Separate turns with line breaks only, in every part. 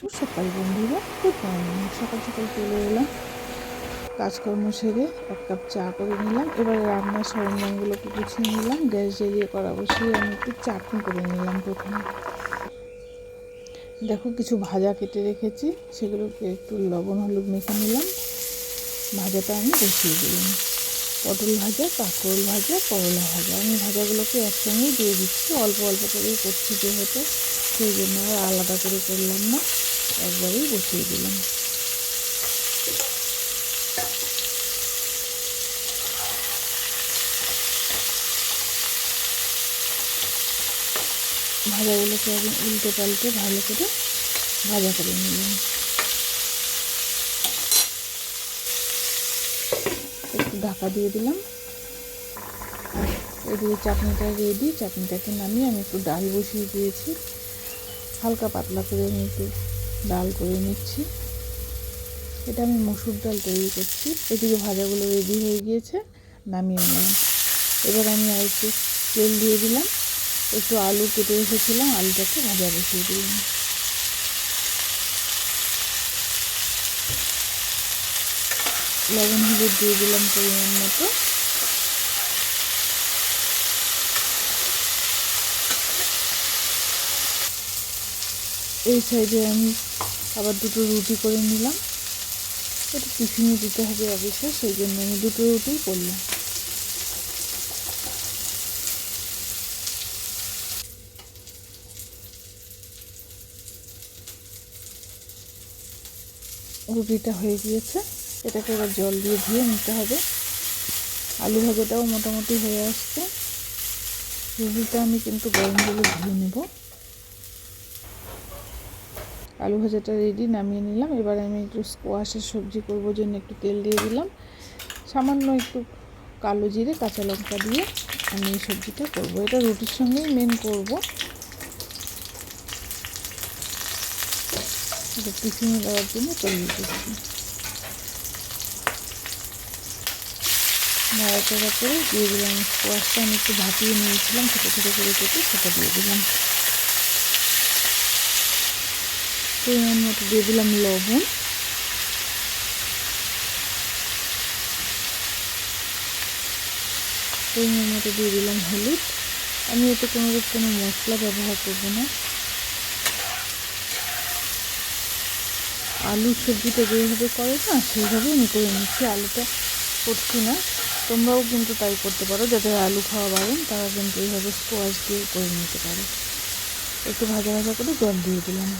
সকাল বন্ধুরা। Good morning. সকাল সকাল চলে এলাম। কাজকর্ম সেরে এক কাপ চা করে নিলাম। এবার রান্নার সরঞ্জামগুলোকে গুছিয়ে নিলাম। গ্যাস জ্বালিয়ে করা বসিয়ে আমি একটু চাটনি করে নিলাম প্রথমে। দেখো, কিছু ভাজা কেটে রেখেছি। সেগুলোকে একটু লবণ, হলুদ মেখে নিলাম। ভাজাটা আমি বসিয়ে দিলাম। পটল ভাজা, কাঁকরোল ভাজা, করলা ভাজা। আমি ভাজাগুলোকে একসঙ্গেই দিয়ে দিচ্ছি। অল্প অল্প করেই করছি যেহেতু। সেই জন্য আলাদা করে করলাম না। একবারেই বসিয়ে দিলাম। ভাজাগুলোকে আমি উল্টে পাল্টে ভালো করে ভাজা করে নিলাম। একটু ঢাকা দিয়ে দিলাম। এদিকে চাটনিটা রেডি, চাটনিটাকে নামিয়ে আমি একটু ডাল বসিয়ে দিয়েছি। হালকা পাতলা করে একটু ডাল করে নিচ্ছি। এটা আমি মসুর ডাল তৈরি করছি। এদিকে ভাজাগুলো রেডি হয়ে গিয়েছে, নামিয়ে নিলাম। এবার আমি আর একটু তেল দিয়ে দিলাম। একটু আলু কেটে রেখেছিলাম, আলুটাকে ভাজা বসিয়ে দিলাম। লবণ হলুদ দিয়ে দিলাম পরিমাণ মতো। এই সাইডে আমি আবার দুটো রুটি করে নিলাম। এটা টিফিনে দিতে হবে অবশ্যই সেই জন্য আমি দুটো রুটিই করলাম। রুটিটা হয়ে গিয়েছে। এটাকে এবার জল দিয়ে ধুয়ে নিতে হবে। আলু ভাজাটাও মোটামুটি হয়ে আসছে। রুটিটা আমি কিন্তু গরম জলে ধুয়ে নেব। আলু ভাজাটা রেডি নামিয়ে নিলাম। এবার আমি একটু স্কোয়াশের সবজি করব জন্য একটু তেল দিয়ে দিলাম। সামান্য একটু কালো জিরে, কাঁচা লঙ্কা দিয়ে আমি এই সবজিটা করব। এটা রুটির সঙ্গেই মেন করব। এটা টিফিনে দেওয়ার জন্য তৈরি করছি নাড়াচাড়া করে দিয়ে দিলাম। স্কোয়াশটা আমি একটু ভাপিয়ে নিয়েছিলাম, ছোটো ছোটো করে কেটে সেটা দিয়ে দিলাম। পরিমাণ মতো দিয়ে দিলাম লবণ। পরিমাণ মতো দিয়ে দিলাম হলুদ। আমি এতে কোনো কোনো মশলা ব্যবহার করব না। আলুর সবজিটা যেভাবে করে না, সেইভাবে আমি করে নিচ্ছি। আলুটা করছি না। তোমরাও কিন্তু তাই করতে পারো যাদের আলু খাওয়া বাড়েন তারা কিন্তু এইভাবে স্কোয়াশ দিয়ে করে নিতে পারো। একটু ভাজা ভাজা করে জল দিয়ে দিলাম।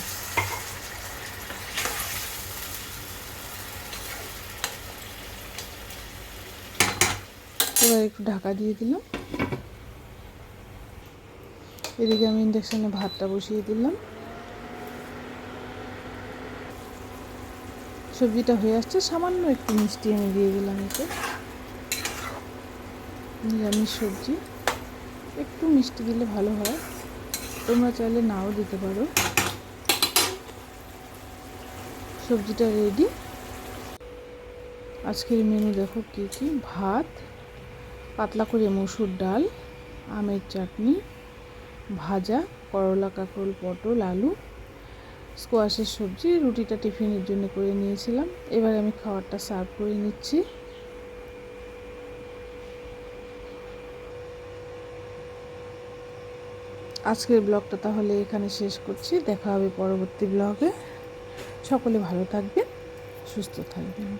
এবার একটু ঢাকা দিয়ে দিলাম। এদিকে আমি ইন্ডাকশানে ভাতটা বসিয়ে দিলাম। সবজিটা হয়ে আসছে, সামান্য একটু মিষ্টি আমি দিয়ে দিলাম এতে। নিরামিষ সবজি। একটু মিষ্টি দিলে ভালো হয়। তোমরা চাইলে নাও দিতে পারো। সবজিটা রেডি আজকের মেনু দেখো কী কী। ভাত পাতলা করে মসুর ডাল, আমের চাটনি, ভাজা, করলা, কাঁকরোল, পটল, আলু, স্কোয়াশের সবজি, রুটিটা টিফিনের জন্য করে নিয়েছিলাম। এবার আমি খাবারটা সার্ভ করে নিচ্ছি। আজকের ব্লগটা তাহলে এখানে শেষ করছি। দেখা হবে পরবর্তী ব্লগে। সকলে ভালো থাকবেন, সুস্থ থাকবেন।